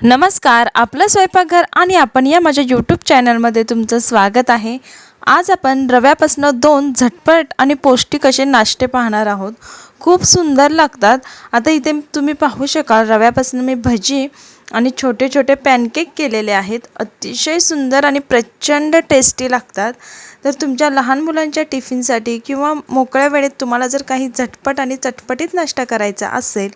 नमस्कार आपलं स्वयंपाकघर आणि आपण या माझ्या यूट्यूब चॅनलमध्ये तुमचं स्वागत आहे. आज आपण रव्यापासून दोन झटपट आणि पौष्टिक असे नाश्ते पाहणार आहोत. खूप सुंदर लागतात. आता इथे तुम्ही पाहू शकाल रव्यापासून मी भजी आणि छोटे छोटे पॅनकेक केलेले आहेत. अतिशय सुंदर आणि प्रचंड टेस्टी लागतात. तर तुमच्या लहान मुलांच्या टिफिनसाठी किंवा मोकळ्या वेळेत तुम्हाला जर काही झटपट आणि चटपटीत नाश्ता करायचा असेल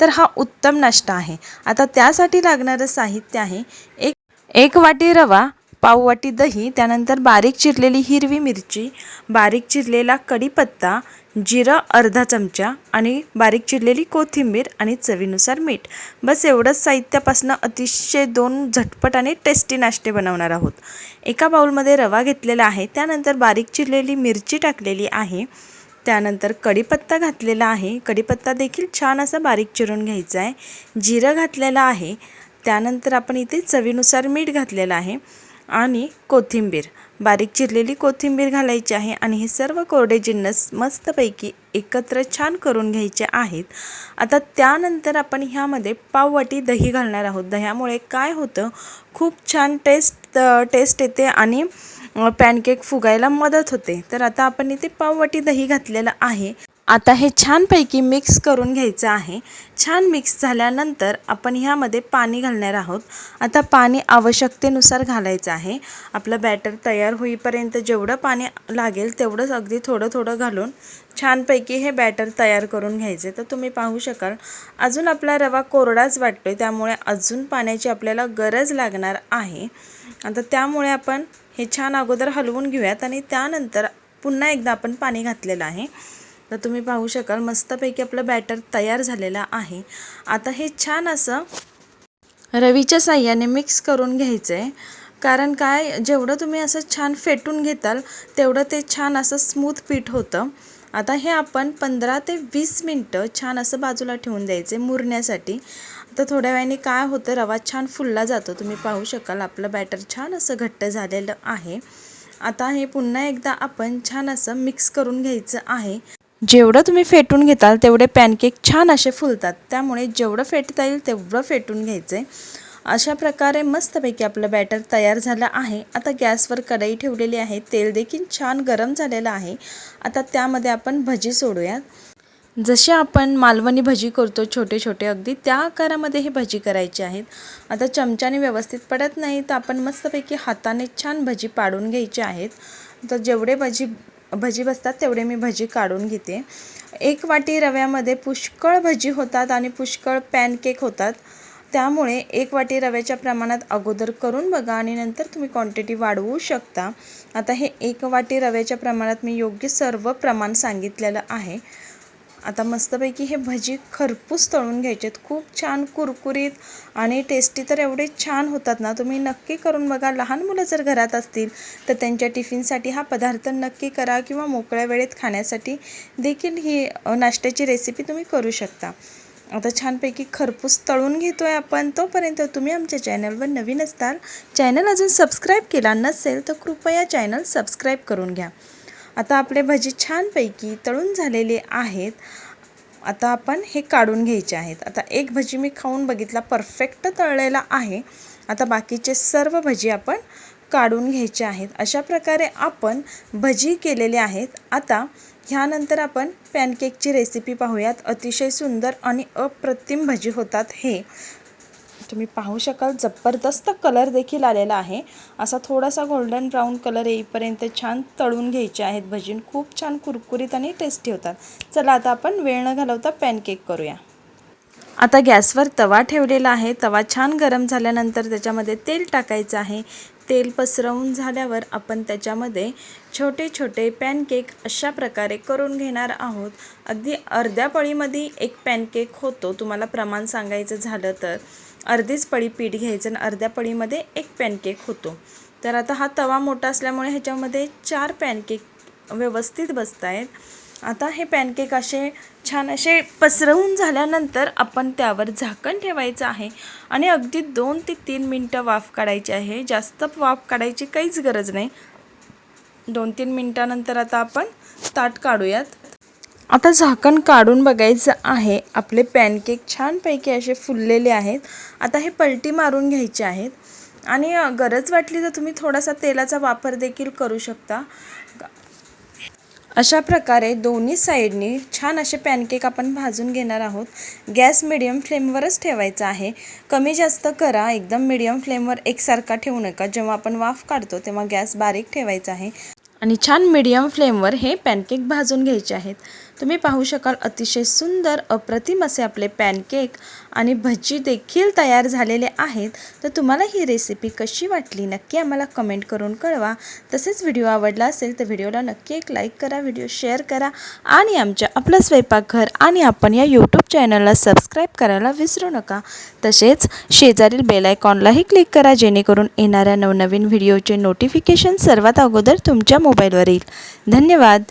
तर हा उत्तम नाश्ता आहे. आता त्यासाठी लागणारं साहित्य आहे. एक एक वाटी रवा पाव वाटी दही त्यानंतर बारीक चिरलेली हिरवी मिरची बारीक चिरलेला कढीपत्ता जिरं अर्धा चमचा आणि बारीक चिरलेली कोथिंबीर आणि चवीनुसार मीठ. बस एवढंच साहित्यापासनं अतिशय दोन झटपट आणि टेस्टी नाश्ते बनवणार आहोत. एका बाउलमध्ये रवा घेतलेला आहे त्यानंतर बारीक चिरलेली मिरची टाकलेली आहे त्यानंतर कढीपत्ता घातलेला आहे. कढीपत्ता देखील छान असा बारीक चिरून घ्यायचा आहे. जिरं घातलेलं आहे त्यानंतर आपण इथे चवीनुसार मीठ घातलेलं आहे आणि कोथिंबीर. बारीक चिरलेली कोथिंबीर घालायची आहे आणि हे सर्व कोरडे जिन्नस मस्तपैकी एकत्र छान करून घ्यायचे आहेत. आता त्यानंतर आपण ह्यामध्ये पाववाटी दही घालणार आहोत. दह्यामुळे काय होतं? खूप छान टेस्ट टेस्ट येते आणि पॅनकेक फुगायला मदत होते. तर आता आपण इथे पाववाटी दही घातलेलं आहे. आता हे छानपैकी मिक्स करून घ्यायचं आहे. छान मिक्स झाल्यानंतर आपण ह्यामध्ये पाणी घालणार आहोत. आता पाणी आवश्यकतेनुसार घालायचं आहे. आपलं बॅटर तयार होईपर्यंत जेवढं पाणी लागेल तेवढंच अगदी थोडं थोडं घालून छानपैकी हे बॅटर तयार करून घ्यायचे. तर तुम्ही पाहू शकाल अजून आपला रवा कोरडाच वाटतो आहे त्यामुळे अजून पाण्याची आपल्याला गरज लागणार आहे. आता त्यामुळे आपण हे छान अगोदर हलवून घेऊयात आणि त्यानंतर पुन्हा एकदा आपण पाणी घातलेलं आहे. तर तुम्ही पाहू शकाल मस्तपैकी आपलं बॅटर तयार झालेलं आहे. आता हे छान असं रवीच्या साह्याने मिक्स करून घ्यायचं आहे कारण काय जेवढं तुम्ही असं छान फेटून घेताल तेवढं ते छान असं स्मूथ पीठ होतं. आता हे आपण पंधरा ते वीस मिनटं छान असं बाजूला ठेवून द्यायचे मुरण्यासाठी. आता थोड्या वेळाने काय होतं रवा छान फुलला जातो. तुम्ही पाहू शकाल आपलं बॅटर छान असं घट्ट झालेलं आहे. आता हे पुन्हा एकदा आपण छान असं मिक्स करून घ्यायचं आहे. जेवढं तुम्ही फेटून घेताल तेवढे पॅनकेक छान असे फुलतात. त्यामुळे जेवढं फेटता येईल तेवढं फेटून घ्यायचं आहे अशा प्रकारे मस्तपैकी आपलं बॅटर तयार झालं आहे. आता गॅसवर कढई ठेवलेली आहे. तेल देखील छान गरम झालेलं आहे. आता त्यामध्ये आपण भजी सोडूयात जसे आपण मालवणी भजी करतो छोटे छोटे अगदी त्या आकारामध्ये हे भजी करायचे आहेत. आता चमच्याने व्यवस्थित पडत नाही तर आपण मस्तपैकी हाताने छान भजी पाडून घ्यायची आहेत. तर जेवढे भजी भजी बसतात तेवढे मी भजी काढून घेते. एक वाटी रव्यामध्ये पुष्कळ भजी होतात आणि पुष्कळ पॅनकेक होतात. त्यामुळे एक वाटी रव्याच्या प्रमाणात अगोदर करून बघा आणि नंतर तुम्ही क्वांटिटी वाढवू शकता. आता हे एक वाटी रव्याच्या प्रमाणात मी योग्य सर्व प्रमाण सांगितलेलं आहे. आता मस्तपैकी हे भजी खरपूस तळून घ्यायचे आहेत खूप छान कुरकुरीत आणि टेस्टी तर एवढे छान होतात ना तुम्ही नक्की करून बघा. लहान मुलं जर घरात असतील तर त्यांच्या टिफिनसाठी हा पदार्थ नक्की करा किंवा मोकळ्या वेळेत खाण्यासाठी देखील ही नाश्त्याची रेसिपी तुम्ही करू शकता. आता छानपैकी खरपूस तळून घेतो आहे आपण. तोपर्यंत तुम्ही आमच्या चॅनलवर नवीन असताल चॅनल अजून सबस्क्राईब केला नसेल तर कृपया चॅनल सबस्क्राईब करून घ्या. आता आपले भजी छानपैकी तळून झालेले आहेत. आता आपण हे काढून घ्यायचे आहेत. आता एक भजी मी खाऊन बघितला परफेक्ट तळलेला आहे. आता बाकीचे सर्व भजी आपण काढून घ्यायचे आहेत. अशा प्रकारे आपण भजी केलेले आहेत. आता ह्यानंतर आपण पॅनकेकची रेसिपी पाहूयात. अतिशय सुंदर आणि अप्रतिम भजी होतात हे. तुम्ही पाहू शकाल जबरदस्त कलर देखील आलेला आहे. असा थोडासा गोल्डन ब्राऊन कलर येईपर्यंत छान तळून घ्यायचे आहेत भजीन. खूप छान कुरकुरीत आणि टेस्टी होतात. चला आता आपण वेळ न घालवता पॅनकेक करूया. आता गॅसवर तवा ठेवलेला आहे. तवा छान गरम झाल्यानंतर त्याच्यामध्ये तेल टाकायचं आहे. तेल पसरवून झाल्यावर आपण त्याच्यामध्ये छोटे छोटे पॅनकेक अशा प्रकारे करून घेणार आहोत. अगदी अर्ध्या पळीमध्ये एक पॅनकेक होतो. तुम्हाला प्रमाण सांगायचं झालं तर. अर्धीच पळी पीठ घ्यायचं आणि अर्ध्या पळीमध्ये एक पॅनकेक होतो. तर आता हा तवा मोठा असल्यामुळे ह्याच्यामध्ये चार पॅनकेक व्यवस्थित बसत आहेत आता हे पॅनकेक असे छान असे पसरवून झाल्यानंतर आपण त्यावर झाकण ठेवायचं आहे आणि अगदी दोन ते तीन मिनटं वाफ काढायची आहे. जास्त वाफ काढायची काहीच गरज नाही. दोन तीन मिनटानंतर आता आपण ताट काढूयात. आता झाकण काढून बघायचं आहे. आपले पॅनकेक छानपैकी असे फुललेले आहेत. आता हे पलटी मारून घ्यायचे आहेत. आणि गरज वाटली तर तुम्ही थोडासा तेलाचा वापर देखील करू शकता. अशा प्रकारे दोन्ही साईडनी छान असे पॅनकेक आपण भाजून घेणार आहोत. गॅस मिडियम फ्लेमवरच ठेवायचा आहे. कमी जास्त करा. एकदम मिडियम फ्लेमवर एकसारखा ठेवू नका. जेव्हा आपण वाफ काढतो तेव्हा गॅस बारीक ठेवायचा आहे. आणि छान मिडियम फ्लेमवर हे पॅनकेक भाजून घ्यायचे आहेत. तुम्ही पाहू शकाल अतिशय सुंदर अप्रतिम असे आपले पॅनकेक आणि भजी देखील तयार झालेले आहेत. तर तुम्हाला ही रेसिपी कशी वाटली नक्की आम्हाला कमेंट करून कळवा. तसेच व्हिडिओ आवडला असेल तर व्हिडिओला नक्की एक लाईक करा व्हिडिओ शेअर करा आणि आमच्या आपलं स्वयंपाकघर आणि आपण या यूट्यूब चॅनलला सबस्क्राईब करायला विसरू नका. तसेच शेजारील बेलायकॉनलाही क्लिक करा जेणेकरून येणाऱ्या नवनवीन व्हिडिओचे नोटिफिकेशन सर्वात अगोदर तुमच्या मोबाईलवर येईल. धन्यवाद.